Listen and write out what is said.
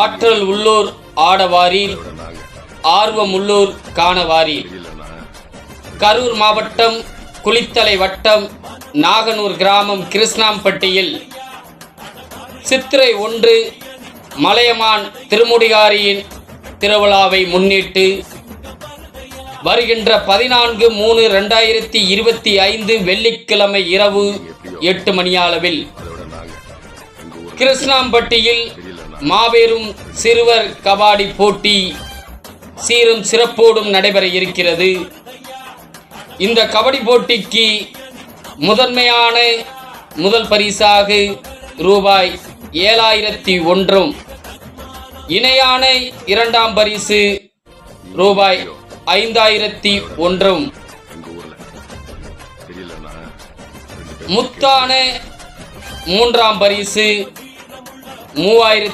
ஆற்றல் உள்ளோர் ஆடவாரீர் ஆர்வம் உள்ளோர் காணவாரீர். கரூர் மாவட்டம் குளித்தலை வட்டம் நாகனூர் கிராமம் கிருஷ்ணாம்பட்டியில். சித்திரை ஒன்று மலையமான் திருமுடிகாரியின் திருவிழாவை முன்னிட்டு வருகின்ற பதினான்கு மூணு ரெண்டாயிரத்தி இருபத்தி ஐந்து வெள்ளிக்கிழமை இரவு எட்டு மணியளவில் கிருஷ்ணாம்பட்டியில் மாபெரும் சிறுவர் கபாடி போட்டி சீரும் சிறப்போடும் நடைபெற இருக்கிறது. இந்த கபடி போட்டிக்கு முதன்மையான முதல் பரிசாக ரூபாய் ஏழாயிரத்தி ஒன்றும் இணையான இரண்டாம் பரிசு ரூபாய் ஐந்தாயிரத்தி ஒன்றும். முத்தான மூன்றாம் பரிசு மூவாயிரத்தி